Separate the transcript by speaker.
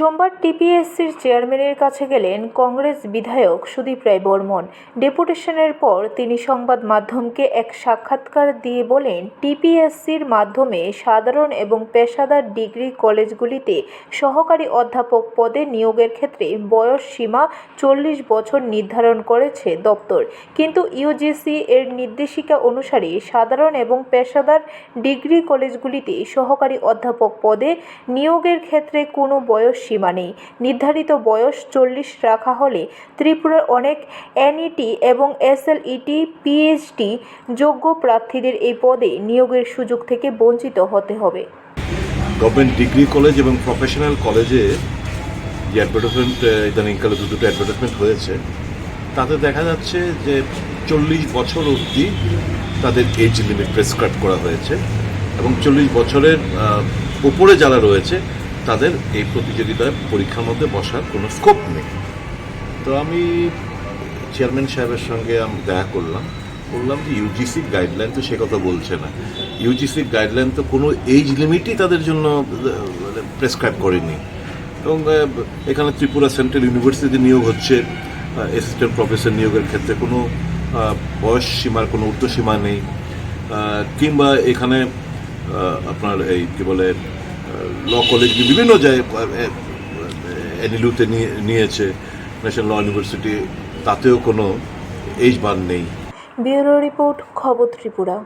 Speaker 1: সোমবার টিপিএসসির চেয়ারম্যানের কাছে গেলেন কংগ্রেস বিধায়ক সুদীপ রায় বর্মন। ডেপুটেশনের পর তিনি সংবাদ মাধ্যমকে এক সাক্ষাৎকার দিয়ে বলেন, টিপিএসসির মাধ্যমে সাধারণ এবং পেশাদার ডিগ্রি কলেজগুলিতে সহকারী অধ্যাপক পদে নিয়োগের ক্ষেত্রে বয়স সীমা চল্লিশ বছর নির্ধারণ করেছে দপ্তর। কিন্তু ইউজিসি এর নির্দেশিকা অনুসারে সাধারণ এবং পেশাদার ডিগ্রি কলেজগুলিতে সহকারী অধ্যাপক পদে নিয়োগের ক্ষেত্রে কোনো বয়স সীমা নেই নির্ধারিত বয়স চল্লিশ রাখা হলে ত্রিপুরার অনেক এনইটি এবং এসএলইটি, পিএইচডি যোগ্য প্রার্থীদের এই পদে নিয়োগের সুযোগ থেকে বঞ্চিত হতে হবে।
Speaker 2: গভর্নমেন্ট ডিগ্রি কলেজ এবং প্রফেশনাল কলেজে যে অ্যাডভার্টাইজমেন্ট ইদানিংকালে দু দুটো অ্যাডভার্টাইজমেন্ট হয়েছে, তাতে দেখা যাচ্ছে যে চল্লিশ বছর অবধি তাদের এজ লিমিট প্রেসক্রাইব করা হয়েছে এবং চল্লিশ বছরের উপরে যারা রয়েছে তাদের এই প্রতিযোগিতায় পরীক্ষার মধ্যে বসার কোনো স্কোপ নেই। তো আমি চেয়ারম্যান সাহেবের সঙ্গে আমি দেখা করলাম। বললাম যে ইউজিসির গাইডলাইন তো সে কথা বলছে না। ইউজিসির গাইডলাইন তো কোনো এজ লিমিটই তাদের জন্য প্রেসক্রাইব করেনি। এবং এখানে ত্রিপুরা সেন্ট্রাল ইউনিভার্সিটিতে নিয়োগ হচ্ছে। অ্যাসিস্ট্যান্ট প্রফেসর নিয়োগের ক্ষেত্রে কোনো বয়স সীমার কোনো ঊর্ধ্বসীমা নেই। কিংবা এখানে আপনার এই কী বলে ল কলেজ বিভিন্ন জায়গায় এনইলুতে নিয়েছে ন্যাশনাল ল ইউনিভার্সিটি তাতেও কোনো এইজ বার নেই
Speaker 1: ব্যুরো রিপোর্ট খবর ত্রিপুরা